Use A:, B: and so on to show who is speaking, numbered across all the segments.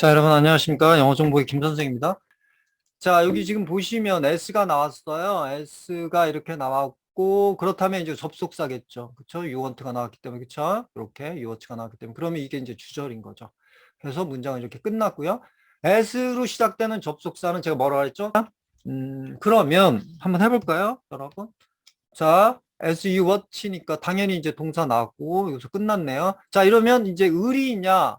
A: 자, 여러분 안녕하십니까? 영어 정보의 김 선생입니다. 자, 여기 지금 보시면 S가 나왔어요. S가 이렇게 나왔고 그렇다면 이제 접속사겠죠. 그렇죠? 유원트가 나왔기 때문에 그렇죠? 이렇게 유원트가 나왔기 때문에 그러면 이게 이제 주절인 거죠. 그래서 문장은 이렇게 끝났고요. S로 시작되는 접속사는 제가 뭐라 그랬죠? 음, 그러면 한번 해 볼까요, 여러분? 자, as you watch니까 당연히 이제 동사 나왔고 여기서 끝났네요. 자, 이러면 이제 을이냐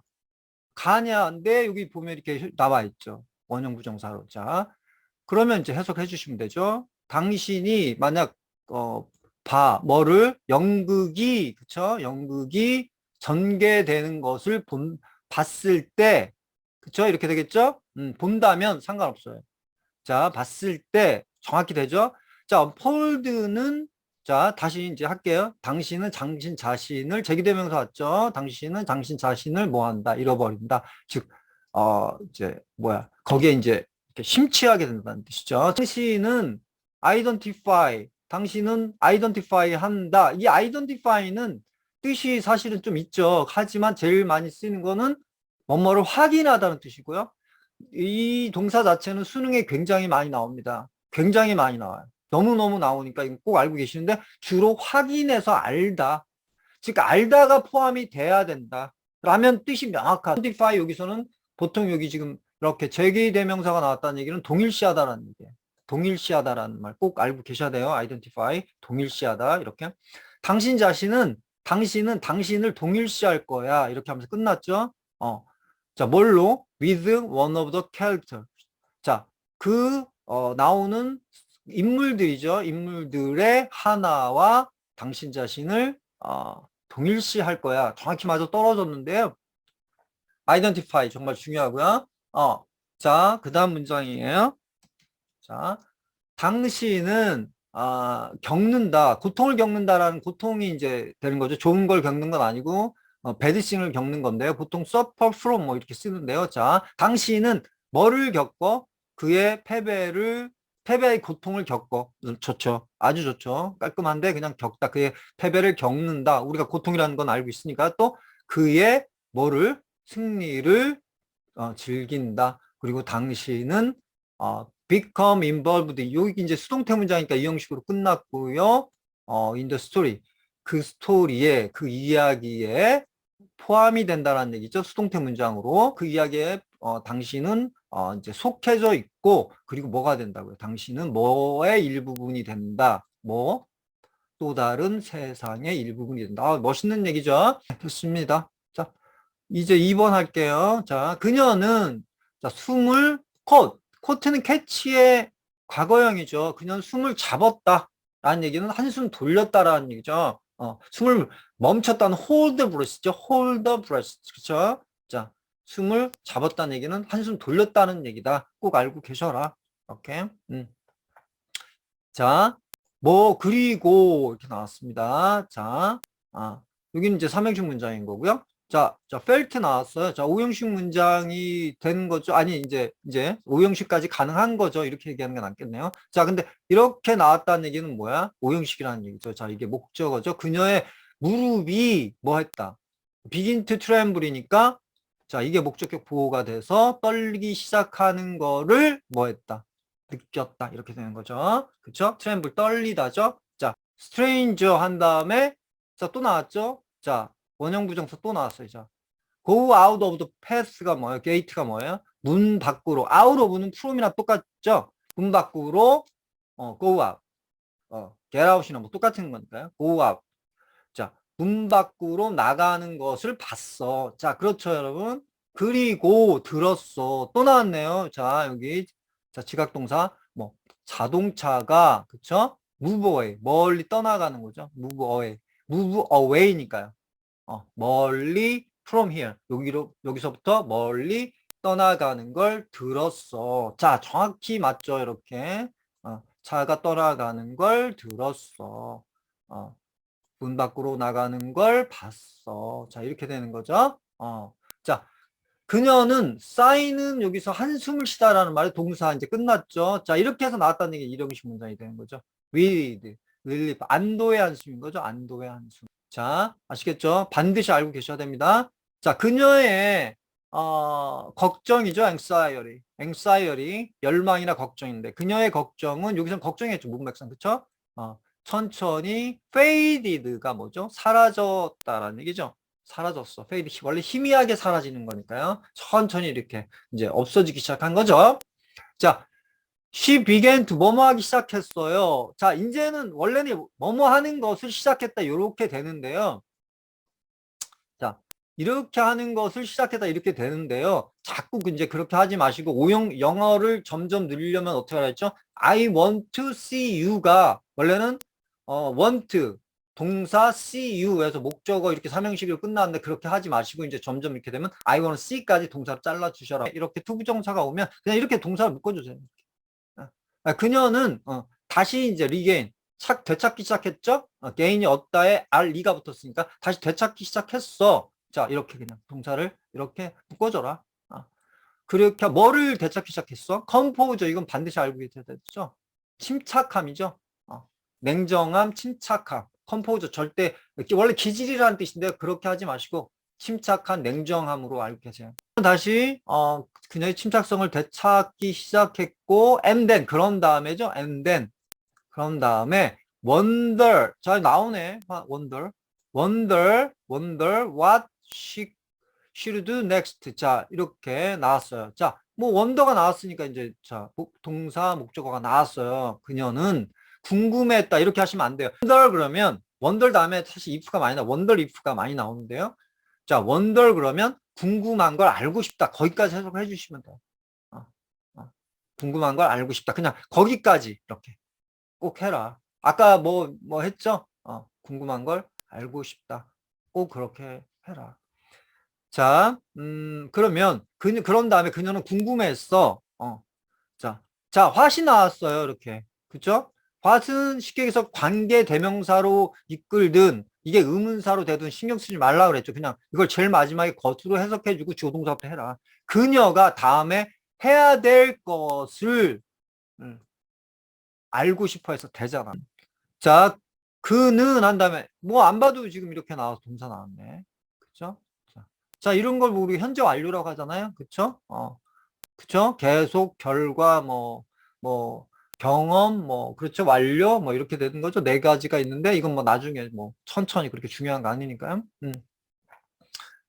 A: 가냐인데 여기 보면 이렇게 나와 있죠. 원형 부정사로. 자, 그러면 이제 해석해 주시면 되죠. 당신이 만약 어, 봐 뭐를 연극이 그쵸? 연극이 전개되는 것을 본 봤을 때 그쵸? 이렇게 되겠죠? 음, 본다면 상관없어요. 자, 봤을 때 정확히 되죠? 자, 폴드는 자, 다시 이제 할게요. 당신은 당신 자신을 제기대명사 왔죠? 당신은 당신 자신을 뭐 한다? 잃어버린다. 즉, 어, 이제, 뭐야. 거기에 이제 심취하게 된다는 뜻이죠. 당신은 identify, 당신은 identify 한다. 이 identify는 뜻이 사실은 좀 있죠. 하지만 제일 많이 쓰이는 거는 뭐뭐를 확인하다는 뜻이고요. 이 동사 자체는 수능에 굉장히 많이 나옵니다. 굉장히 많이 나와요. 너무너무 나오니까 이거 꼭 알고 계시는데 주로 확인해서 알다. 즉 알다가 포함이 돼야 된다. 라면 뜻이 명확하다. identify 여기서는 보통 여기 지금 이렇게 제기대명사가 나왔다는 얘기는 동일시하다라는 얘기예요. 동일시하다라는 말 꼭 알고 계셔야 돼요. identify 동일시하다 이렇게. 당신 자신은 당신은 당신을 동일시할 거야. 이렇게 하면서 끝났죠. 어. 자, 뭘로? with one of the character. 자, 그 어, 나오는 인물들이죠. 인물들의 하나와 당신 자신을 어, 동일시할 거야. 정확히 맞아 떨어졌는데요. identify 정말 중요하고요. 어, 자, 그 다음 문장이에요. 자, 당신은 아, 겪는다, 고통을 겪는다라는 고통이 이제 되는 거죠. 좋은 걸 겪는 건 아니고 어, 배드싱을 겪는 건데요. 보통 suffer from 뭐 이렇게 쓰는데요. 자, 당신은 뭐를 겪어? 그의 패배를 패배의 고통을 겪어. 좋죠. 아주 좋죠. 깔끔한데 그냥 겪다. 그의 패배를 겪는다. 우리가 고통이라는 건 알고 있으니까 또 그의 뭐를 승리를 어, 즐긴다. 그리고 당신은 어, become involved. 여기 이제 수동태 문장이니까 이 형식으로 끝났고요. 어, in the story. 그 스토리에 그 이야기에 포함이 된다라는 얘기죠. 수동태 문장으로 그 이야기에 어, 당신은 어, 이제 속해져 있고 그리고 뭐가 된다고요? 당신은 뭐의 일부분이 된다. 뭐 또 다른 세상의 일부분이 된다. 아, 멋있는 얘기죠. 좋습니다. 자, 이제 2번 할게요. 자, 그녀는 자, 숨을 콧 코트는 캐치의 과거형이죠. 그녀는 숨을 잡았다. 라는 얘기는 한숨 돌렸다라는 얘기죠. 어, 숨을 멈췄다는 hold the breath죠. hold the breath. 그렇죠? 자, 숨을 잡았다는 얘기는 한숨 돌렸다는 얘기다. 꼭 알고 계셔라. 오케이. 음. 자, 뭐 그리고 이렇게 나왔습니다. 자, 아, 여기는 이제 삼형식 문장인 거고요. 자, 자, felt 나왔어요. 자, 오형식 문장이 된 거죠. 아니, 이제, 이제, 오형식까지 가능한 거죠. 이렇게 얘기하는 게 낫겠네요. 자, 근데 이렇게 나왔다는 얘기는 뭐야? 오형식이라는 얘기죠. 자, 이게 목적어죠. 그녀의 무릎이 뭐 했다? to tremble이니까, 자, 이게 목적격 보호가 돼서 떨리기 시작하는 거를 뭐 했다? 느꼈다. 이렇게 되는 거죠. 그쵸? tremble, 떨리다죠? 자, stranger 한 다음에, 자, 또 나왔죠? 자, 원형 부정사 또 나왔어요. 자, go out of the path가 뭐예요? gate가 뭐예요? 문 밖으로. out of는 from이나 똑같죠? 문 밖으로 어, go out. 어, get out이나 뭐 똑같은 거니까요. go out. 자, 문 밖으로 나가는 것을 봤어. 자, 그렇죠, 여러분. 그리고 들었어. 또 나왔네요. 자, 여기 자, 지각 동사 뭐 자동차가 그쵸? move away. 멀리 떠나가는 거죠. move away. move away니까요. 어, 멀리 from here 여기로 여기서부터 멀리 떠나가는 걸 들었어. 자, 정확히 맞죠, 이렇게. 어, 차가 떠나가는 걸 들었어. 어, 문 밖으로 나가는 걸 봤어. 자, 이렇게 되는 거죠. 어, 자, 그녀는 쌓이는 여기서 한숨을 쉬다라는 말이 동사 이제 끝났죠. 자, 이렇게 해서 나왔다는 게 이령식 문장이 되는 거죠. with, relief, 안도의 한숨인 거죠. 안도의 한숨. 자, 아시겠죠? 반드시 알고 계셔야 됩니다. 자, 그녀의 어, 걱정이죠. anxiety. anxiety. 열망이나 걱정인데 그녀의 걱정은 여기서 걱정이었죠. 문맥상. 그쵸? 어, 천천히 faded가 뭐죠? 사라졌다라는 얘기죠. 사라졌어. fade. 원래 희미하게 사라지는 거니까요. 천천히 이렇게 이제 없어지기 시작한 거죠. 자, she began to 뭐뭐 하기 시작했어요. 자, 이제는 원래는 뭐뭐 하는 것을 시작했다. 이렇게 되는데요. 자, 이렇게 하는 것을 시작했다. 이렇게 되는데요. 자꾸 이제 그렇게 하지 마시고 오용 영어를 점점 늘리려면 어떻게 하라 했죠? I want to see you가 원래는 어, want 동사 see you에서 목적어 이렇게 삼형식으로 끝나는데 그렇게 하지 마시고 이제 점점 이렇게 되면 I want to see까지 동사를 잘라 주셔라. 이렇게 투부정사가 오면 그냥 이렇게 동사를 묶어 주세요. 아, 그녀는 어, 다시 이제 리게인 착 되찾기 시작했죠. 어, 개인이 얻다에 알 리가 붙었으니까 다시 되찾기 시작했어. 자 이렇게 그냥 동사를 이렇게 묶어줘라. 어. 그렇게 뭐를 되찾기 시작했어? 컴포저 이건 반드시 알고 계셔야 되죠. 침착함이죠. 어. 냉정함, 침착함. 컴포저 절대 원래 기질이라는 뜻인데 그렇게 하지 마시고 침착한 냉정함으로 알고 계세요. 다시 어, 그녀의 침착성을 되찾기 시작했고 and then 그런 다음에죠. and then 그런 다음에 wonder 잘 나오네. wonder wonder wonder what she should do next. 자 이렇게 나왔어요. 자뭐 원더가 나왔으니까 이제 자 동사 목적어가 나왔어요. 그녀는 궁금했다 이렇게 하시면 안 돼요. wonder 그러면 wonder 다음에 사실 if가 많이 나 wonder if가 많이 나오는데요. 자, 원더 그러면 궁금한 걸 알고 싶다. 거기까지 해석해 주시면 돼요. 어, 어. 궁금한 걸 알고 싶다. 그냥 거기까지 이렇게 꼭 해라. 아까 뭐, 뭐 했죠? 어, 궁금한 걸 알고 싶다. 꼭 그렇게 해라. 자, 음, 그러면, 그, 그런 다음에 그녀는 궁금했어. 어, 자, 자, 화시 나왔어요. 이렇게. 그쵸? 왓은 쉽게 해서 관계 대명사로 이끌든 이게 의문사로 되든 신경 쓰지 말라 그랬죠. 그냥 이걸 제일 마지막에 겉으로 해석해주고 주어동사부터 해라. 그녀가 다음에 해야 될 것을 음, 알고 싶어 해서 되잖아. 자, 그는 한 다음에 뭐 안 봐도 지금 이렇게 나와서 동사 나왔네. 그쵸? 자, 자 이런 걸 우리 현재 완료라고 하잖아요. 그쵸? 어, 그쵸? 계속, 결과, 뭐, 뭐, 경험, 뭐, 그렇죠. 완료, 뭐, 이렇게 되는 거죠. 네 가지가 있는데, 이건 뭐, 나중에 뭐, 천천히 그렇게 중요한 거 아니니까요. 음.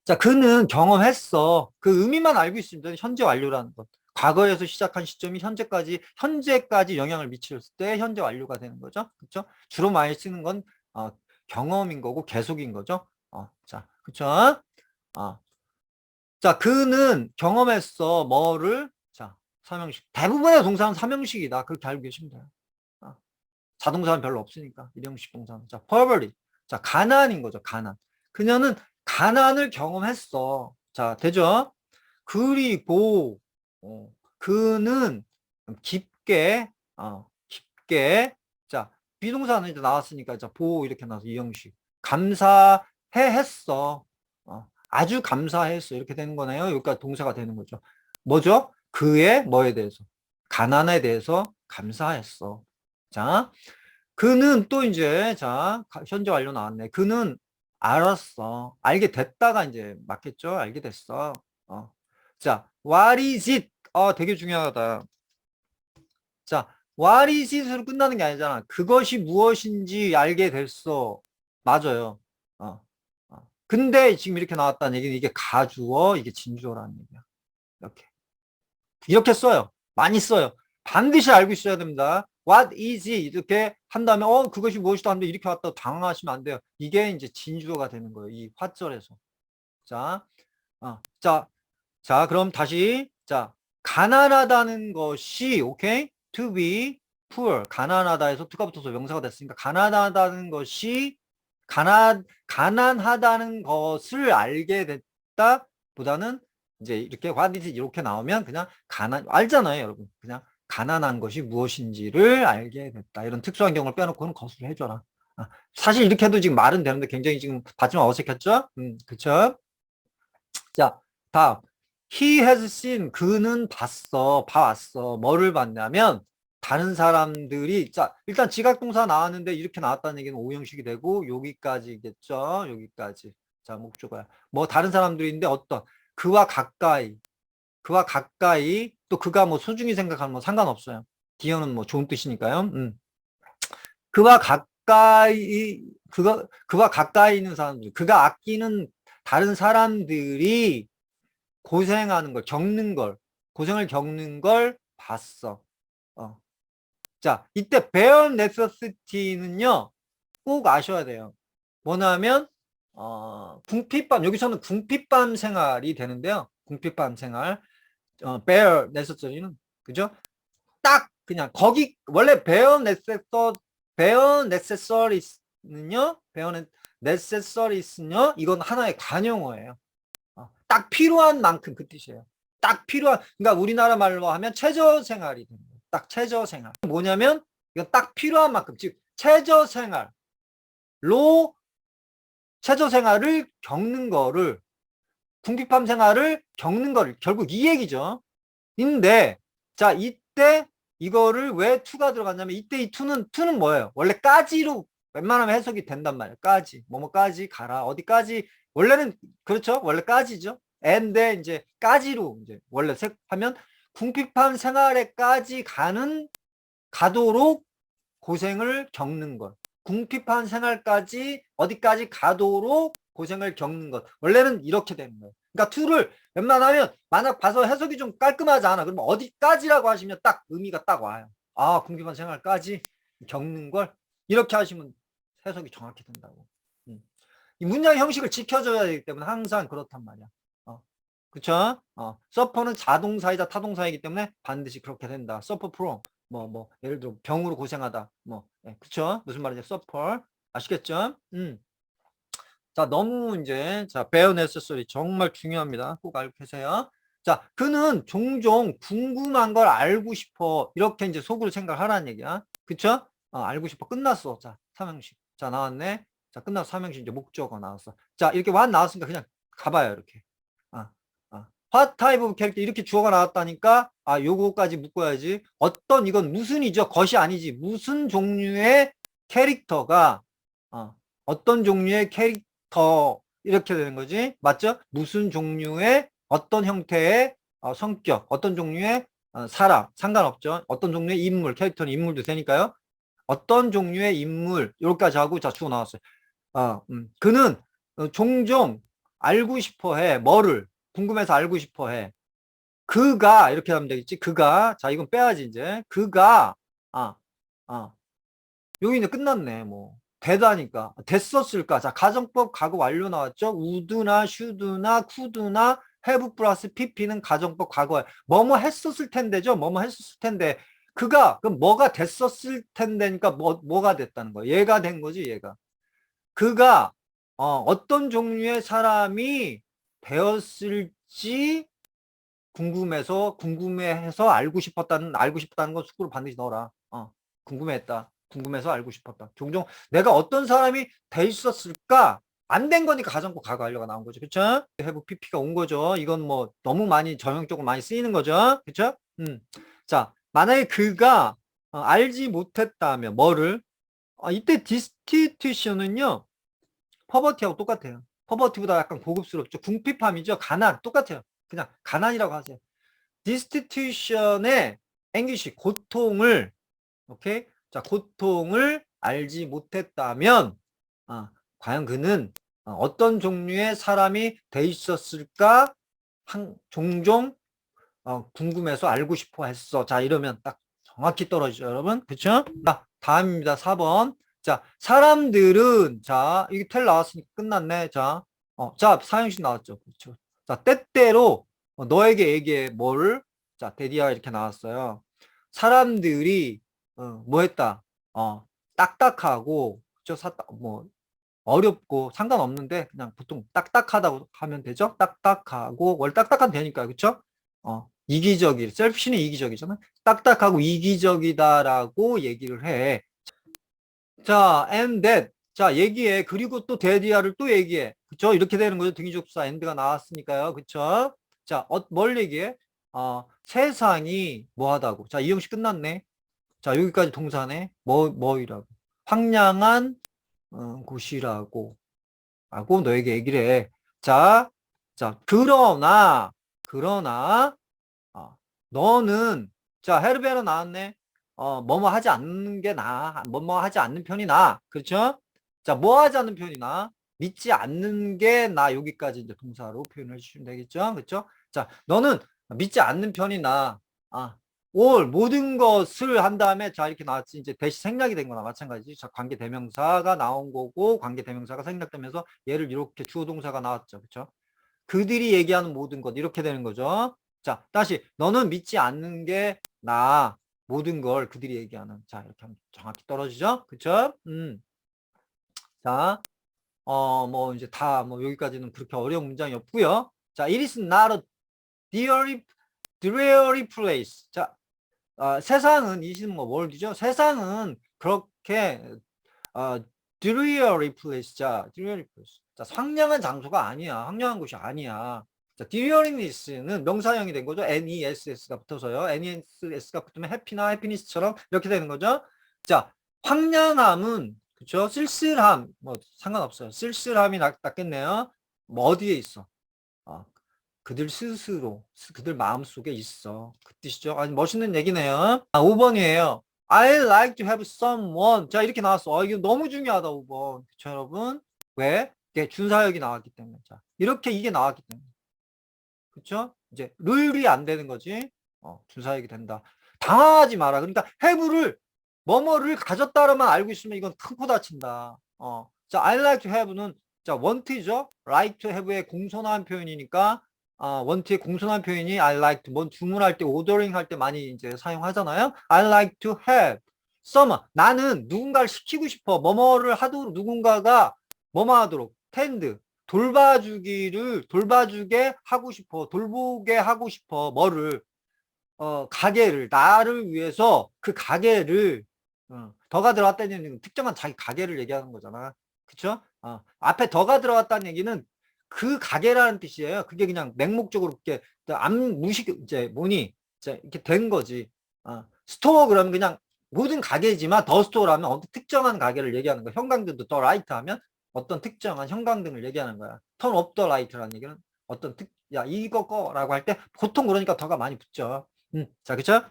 A: 자, 그는 경험했어. 그 의미만 알고 있습니다. 현재 완료라는 것. 과거에서 시작한 시점이 현재까지, 현재까지 영향을 미칠 때 현재 완료가 되는 거죠. 그렇죠? 주로 많이 쓰는 건, 어, 경험인 거고, 계속인 거죠. 어, 자, 그쵸? 어. 자, 그는 경험했어. 뭐를? 삼형식. 대부분의 동사는 삼형식이다. 그렇게 알고 계시면 돼요. 어. 자동사는 별로 없으니까. 일형식 동사는. 자, poverty. 자, 가난인 거죠. 가난. 그녀는 가난을 경험했어. 자, 되죠? 그리고 어, 그는 깊게 어, 깊게 자, 비동사는 이제 나왔으니까 자, 보 이렇게 나와서 이 형식. 감사해 했어. 어, 아주 감사했어. 이렇게 되는 거네요. 여기까지 동사가 되는 거죠. 뭐죠? 그의 뭐에 대해서 가난에 대해서 감사했어. 자, 그는 또 이제 자 현재 완료 나왔네. 그는 알았어. 알게 됐다가 이제 맞겠죠? 알게 됐어. 어. 자, what is it? 어, 되게 중요하다. 자, what is it으로 끝나는 게 아니잖아. 그것이 무엇인지 알게 됐어. 맞아요. 어. 어. 근데 지금 이렇게 나왔다는 얘기는 이게 가주어, 이게 진주어라는 얘기야. 이렇게. 이렇게 써요. 많이 써요. 반드시 알고 있어야 됩니다. What is it? 이렇게 한 다음에 어 그것이 무엇이다 하는데 이렇게 왔다 당황하시면 안 돼요. 이게 이제 진주어가 되는 거예요. 이 화절에서. 자, 어, 자, 자 그럼 다시 자 가난하다는 것이 오케이 to be poor 가난하다에서 to가 붙어서 명사가 됐으니까 가난하다는 것이 가난 가난하다는 것을 알게 됐다 보다는 이제 이렇게 is 이렇게 나오면 그냥 가난 알잖아요, 여러분. 그냥 가난한 것이 무엇인지를 알게 됐다. 이런 특수한 경우를 빼놓고는 거수를 해줘라. 아, 사실 이렇게 해도 지금 말은 되는데 굉장히 지금 받지만 어색했죠? 음, 그쵸? 자, 다음. He has seen. 그는 봤어. 봐왔어. 뭐를 봤냐면, 다른 사람들이, 자, 일단 지각동사 나왔는데 이렇게 나왔다는 얘기는 오형식이 되고, 여기까지겠죠? 여기까지. 자, 목적어야. 뭐, 다른 사람들인데 어떤, 그와 가까이, 그와 가까이, 또 그가 뭐 소중히 생각하면 뭐 상관없어요. 디어는 뭐 좋은 뜻이니까요. 음. 그와 가까이, 그가, 그와 가까이 있는 사람들, 그가 아끼는 다른 사람들이 고생하는 걸, 겪는 걸, 고생을 겪는 걸 봤어. 어. 자, 이때 bare necessity는요, 꼭 아셔야 돼요. 뭐냐면, 어, 궁핍밤, 여기서는 궁핍밤 생활이 되는데요. 궁핍밤 생활. 어, bare necessary는, 그죠? 딱, 그냥, 거기, 원래 bare necessary, bare necessary는요, bare necessaries는요, 이건 하나의 관용어예요. 어, 딱 필요한 만큼 그 뜻이에요. 딱 필요한, 그러니까 우리나라 말로 하면 최저 생활이 거예요. 딱 최저 생활. 뭐냐면, 이건 딱 필요한 만큼, 즉, 최저 생활로 최저 생활을 겪는 거를 궁핍함 생활을 겪는 거를 결국 이 얘기죠. 인데 자 이때 이거를 왜 투가 들어갔냐면 이때 이 투는 투는 뭐예요? 원래 까지로 웬만하면 해석이 된단 말이에요. 까지 뭐뭐까지 가라 어디까지 원래는 그렇죠. 원래 까지죠. 앤데 이제 까지로 이제 원래 색 하면 궁핍한 생활에까지 가는 가도록 고생을 겪는 것. 궁핍한 생활까지 어디까지 가도록 고생을 겪는 것. 원래는 이렇게 되는 거예요. 그러니까 투를 웬만하면 만약 봐서 해석이 좀 깔끔하지 않아. 그러면 어디까지라고 하시면 딱 의미가 딱 와요. 아, 궁핍한 생활까지 겪는 걸 이렇게 하시면 해석이 정확히 된다고. 음. 이 문장 형식을 지켜줘야 되기 때문에 항상 그렇단 말이야. 어. 그쵸? 어. 서퍼는 자동사이자 타동사이기 때문에 반드시 그렇게 된다. 서퍼 프로. 뭐, 뭐, 예를 들어 병으로 고생하다. 뭐, 예, 그쵸? 무슨 말이죠? 서퍼. 아시겠죠? 음. 자, 너무 이제, 자, 배어 네서소리 정말 중요합니다. 꼭 알고 계세요. 자, 그는 종종 궁금한 걸 알고 싶어. 이렇게 이제 속으로 생각하라는 얘기야. 그쵸? 어, 알고 싶어. 끝났어. 자, 삼형식. 자, 나왔네. 자, 끝나서 삼형식 이제 목적어 나왔어. 자, 이렇게 완 나왔으니까 그냥 가봐요. 이렇게. 아, 아. What type of character 이렇게 주어가 나왔다니까 아 요거까지 묶어야지. 어떤 이건 무슨이죠? 것이 아니지. 무슨 종류의 캐릭터가 어, 어떤 종류의 캐릭터 이렇게 되는 거지? 맞죠? 무슨 종류의 어떤 형태의 어, 성격 어떤 종류의 어, 사람 상관없죠. 어떤 종류의 인물 캐릭터는 인물도 되니까요. 어떤 종류의 인물 이렇게까지 하고 자 주어 나왔어요. 어, 음. 그는 어, 종종 알고 싶어 해 뭐를 궁금해서 알고 싶어 해. 그가 이렇게 하면 되겠지. 그가 자 이건 빼야지 이제. 그가 아 아. 여기 이제 끝났네. 뭐 되다니까 됐었을까? 자 가정법 과거 완료 나왔죠. 우드나 슈드나 쿠드나 have 플러스 pp는 가정법 과거에 뭐뭐 했었을 텐데죠. 뭐뭐 했었을 텐데 그가 그럼 뭐가 됐었을 텐데니까 뭐 뭐가 됐다는 거야. 얘가 된 거지 얘가. 그가 어, 어떤 종류의 사람이 되었을지 궁금해서 궁금해해서 알고 싶었다는 알고 싶다는 건 숙구로 반드시 넣어라. 어, 궁금해했다. 궁금해서 알고 싶었다. 종종 내가 어떤 사람이 돼 있었을까? 안 된 거니까 가정법 과거 완료가 나온 거죠. 그쵸? 해부 PP가 온 거죠. 이건 뭐 너무 많이 전형적으로 많이 쓰이는 거죠. 그쵸? 음. 자, 만약에 그가 어, 알지 못했다면 뭐를 어, 이때 디스티튜션은요. 퍼버티하고 똑같아요. 퍼버티보다 약간 고급스럽죠. 궁핍함이죠. 가난 똑같아요. 그냥 가난이라고 하세요. 디스티튜션의 앵기시 고통을 오케이 자 고통을 알지 못했다면 아, 과연 그는 어떤 종류의 사람이 돼 있었을까 한, 종종 어, 궁금해서 알고 싶어 했어 자 이러면 딱 정확히 떨어지죠 여러분 그쵸 자 다음입니다 4번 자, 사람들은, 자, 이게 텔 나왔으니까 끝났네. 자, 어, 자, 사형식 나왔죠. 그렇죠. 자, 때때로 어, 너에게 얘기해. 뭘? 자, 데디아 이렇게 나왔어요. 사람들이, 어, 뭐 했다? 어, 딱딱하고, 그쵸? 사, 뭐, 어렵고 상관없는데, 그냥 보통 딱딱하다고 하면 되죠? 딱딱하고, 원래 딱딱한 되니까, 그쵸? 어, 이기적이, 셀프신은 이기적이잖아. 딱딱하고 이기적이다라고 얘기를 해. 자, and that. 자, 얘기해. 그리고 또 데디아를 또 얘기해. 그쵸? 이렇게 되는 거죠. 등기접사 end가 나왔으니까요. 그쵸? 자, 어, 뭘 얘기해? 어, 세상이 뭐하다고. 자, 이 형식 끝났네. 자, 여기까지 동사네. 뭐, 뭐이라고. 황량한 어, 곳이라고. 라고 너에게 얘기를 해. 자, 자, 그러나, 그러나, 어, 너는, 자, 헤르베르 나왔네. 어, 뭐뭐 하지 않는 게 나아. 뭐뭐 하지 않는 편이 나아. 그렇죠? 자, 뭐 하지 않는 편이 나아? 믿지 않는 게 나 여기까지 이제 동사로 표현을 해주시면 되겠죠? 그렇죠? 자, 너는 믿지 않는 편이 나. 아, all 모든 것을 한 다음에 자 이렇게 나왔지 이제 대시 생략이 된 거나 마찬가지지. 자, 관계 대명사가 나온 거고 관계 대명사가 생략되면서 얘를 이렇게 주어 동사가 나왔죠. 그렇죠? 그들이 얘기하는 모든 것 이렇게 되는 거죠. 자, 다시 너는 믿지 않는 게 나. 모든 걸 그들이 얘기하는. 자, 이렇게 하면 정확히 떨어지죠? 그쵸? 음. 자, 어, 뭐, 이제 다, 뭐, 여기까지는 그렇게 어려운 문장이 없고요 자, it is not a dreary, dreary place. 자, 어, 세상은, 이시는 뭐, 월드죠? 세상은 그렇게, 어, dreary place. 자, dreary place. 자, 황량한 장소가 아니야. 황량한 곳이 아니야. 자, dreariness는 명사형이 된 거죠. ness가 붙어서요. ness가 붙으면 happy나 happiness처럼 이렇게 되는 거죠. 자, 황량함은 그렇죠? 쓸쓸함 뭐 상관없어요. 쓸쓸함이 낫, 낫겠네요. 뭐 어디에 있어? 어, 그들 스스로 그들 마음속에 있어. 그 뜻이죠. 아주 멋있는 얘기네요. 아, 5번이에요. I like to have someone. 자, 이렇게 나왔어. 아, 이거 너무 중요하다, 5번. 그쵸, 여러분? 왜? 이게 준사역이 나왔기 때문에. 자, 이렇게 이게 나왔기 때문에. 그쵸? 이제 룰이 안 되는 거지. 어, 준사역이 된다. 당황하지 마라. 그러니까 have를 뭐뭐를 가졌다로만 알고 있으면 이건 큰 코 다친다. 어. 자, I like to have는 자, want이죠. like to have의 공손한 표현이니까 아, want의 공손한 표현이 I like to 뭐 주문할 때 ordering 할때 많이 이제 사용하잖아요. I like to have some 나는 누군가를 시키고 싶어. 뭐뭐를 하도록 누군가가 뭐뭐 하도록 tend 돌봐주기를 돌봐주게 하고 싶어. 돌보게 하고 싶어. 뭐를 어, 가게를 나를 위해서 그 가게를 어, 더가 들어갔다는 얘기는 특정한 자기 가게를 얘기하는 거잖아. 그쵸? 어, 앞에 더가 들어갔다는 얘기는 그 가게라는 뜻이에요. 그게 그냥 맹목적으로 이렇게 안 무식 이제 뭐니 이제 이렇게 된 거지. 어, 스토어 그러면 그냥 모든 가게지만 더 스토어라면 어떤 특정한 가게를 얘기하는 거야. 형광등도 더 라이트 하면 어떤 특정한 형광 등을 얘기하는 거야. 턴업더 라이트라는 얘기는 어떤 특, 야, 이거 거라고 할 때 보통 그러니까 더가 많이 붙죠. 음, 자, 그쵸?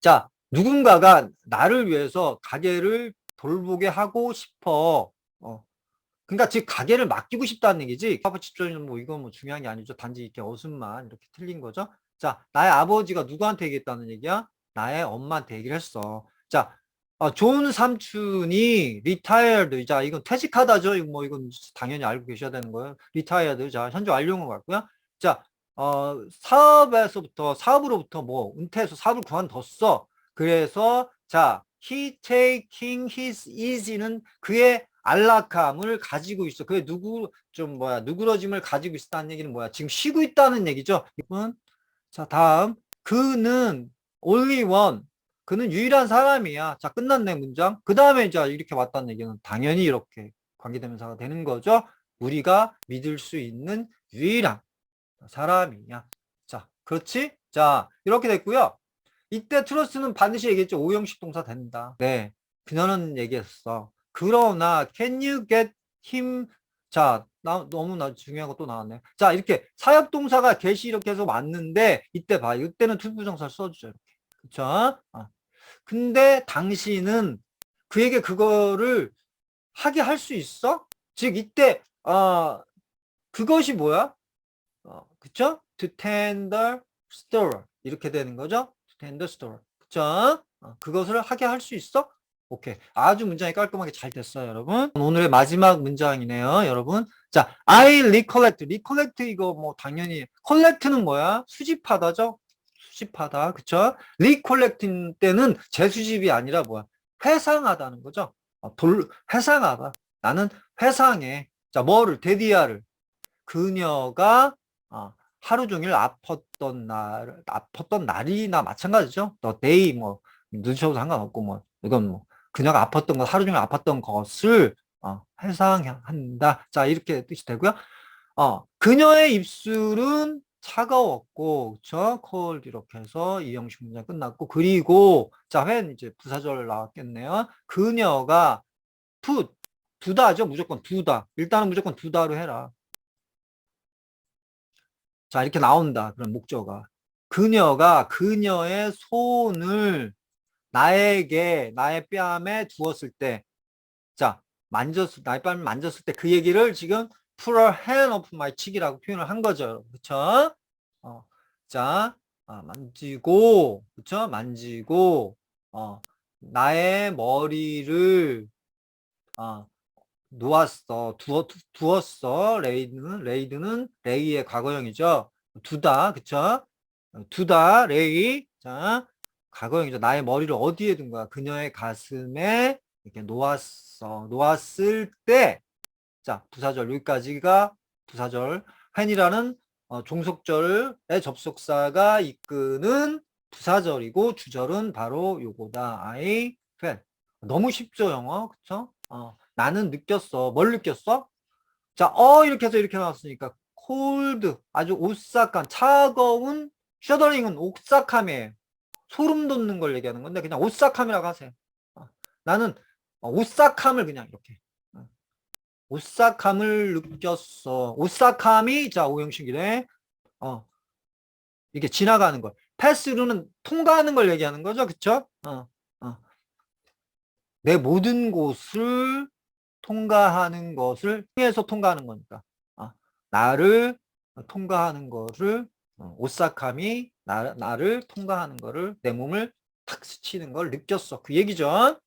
A: 자, 누군가가 나를 위해서 가게를 돌보게 하고 싶어. 어. 그러니까 즉 가게를 맡기고 싶다는 얘기지. 파버 집전이는 뭐 이건 뭐 중요한 게 아니죠. 단지 이렇게 어순만 이렇게 틀린 거죠. 자, 나의 아버지가 누구한테 얘기했다는 얘기야? 나의 엄마한테 얘기를 했어. 자, 어, 좋은 삼촌이 retired. 자, 이건 퇴직하다죠. 이건 뭐 이건 당연히 알고 계셔야 되는 거예요. retired. 자, 현재 완료한 것 같고요. 자, 어, 사업에서부터 사업으로부터 뭐 은퇴해서 사업을 그만뒀어. 그래서 자, he taking his easy는 그의 안락함을 가지고 있어. 그게 누구 좀 뭐야 누그러짐을 가지고 있다는 얘기는 뭐야? 지금 쉬고 있다는 얘기죠. 이분 자 다음 그는 only one 그는 유일한 사람이야. 자 끝났네 문장. 그 다음에 이제 이렇게 왔다는 얘기는 당연히 이렇게 관계대명사가 되는 거죠. 우리가 믿을 수 있는 유일한 사람이야. 자 그렇지? 자 이렇게 됐고요. 이때 트러스는 반드시 얘기했죠. 오형식 동사 된다. 네. 그녀는 얘기했어. 그러나 can you get him 자, 나, 너무 나 중요한 거 또 나왔네. 자, 이렇게 사역 동사가 get이 이렇게 해서 왔는데 이때 봐. 이때는 투부정사를 써 주죠. 이렇게. 그쵸? 아. 근데 당신은 그에게 그거를 하게 할 수 있어? 즉 이때 어, 그것이 뭐야? 어, 그쵸? to tender store 이렇게 되는 거죠. tender store. 그쵸? 어, 그것을 하게 할 수 있어? 오케이. 아주 문장이 깔끔하게 잘 됐어요, 여러분. 오늘의 마지막 문장이네요, 여러분. 자, I recollect. recollect 이거 뭐 당연히 collect는 뭐야? 수집하다죠? 수집하다. 그쵸? recollect 때는 재수집이 아니라 뭐야? 회상하다는 거죠. 어, 돌, 회상하다. 나는 회상해. 자, 뭐를? 데디아를. 그녀가 어, 하루 종일 아팠던 날, 아팠던 날이나 마찬가지죠. 더 데이 뭐 늦으셔도 상관없고 뭐 이건 뭐 그녀가 아팠던 것, 하루 종일 아팠던 것을 어, 회상한다. 자 이렇게 뜻이 되고요. 어, 그녀의 입술은 차가웠고, cold 이렇게 해서 이 형식 문장 끝났고, 그리고, 자, when 이제 부사절 나왔겠네요. 그녀가 put, 두다죠? 무조건 두다. 일단은 무조건 두다로 해라. 자, 이렇게 나온다. 그런 목적어가. 그녀가 그녀의 손을 나에게, 나의 뺨에 두었을 때, 자, 만졌을, 나의 뺨을 만졌을 때 그 얘기를 지금 put her hand off my cheek이라고 표현을 한 거죠. 그쵸? 어, 자, 아, 만지고, 그쵸? 만지고, 어, 나의 머리를, 어, 놓았어, 두어, 두- 두었어. 레이드는, 레이드는 레이의 과거형이죠. 두다, 그쵸? 어, 두다, 레이. 자, 과거형이죠. 나의 머리를 어디에 둔 거야? 그녀의 가슴에 이렇게 놓았어. 놓았을 때, 자, 부사절, 여기까지가 부사절. when이라는 어, 종속절의 접속사가 이끄는 부사절이고, 주절은 바로 요거다. I felt. 너무 쉽죠, 영어. 그쵸? 어, 나는 느꼈어. 뭘 느꼈어? 자, 어, 이렇게 해서 이렇게 나왔으니까, cold. 아주 오싹한, 차가운, 셔더링은 오싹함이에요. 소름 돋는 걸 얘기하는 건데, 그냥 오싹함이라고 하세요. 어, 나는 어, 오싹함을 그냥 이렇게. 어, 오싹함을 느꼈어. 오싹함이, 자, 오형식이래. 어, 이게 지나가는 걸. 패스루는 통과하는 걸 얘기하는 거죠. 그쵸? 어, 어. 내 모든 곳을 통과하는 것을 통해서 통과하는 거니까. 어, 나를 통과하는 거를, 어, 오싹함이 나, 나를 통과하는 거를, 내 몸을 탁 스치는 걸 느꼈어. 그 얘기죠.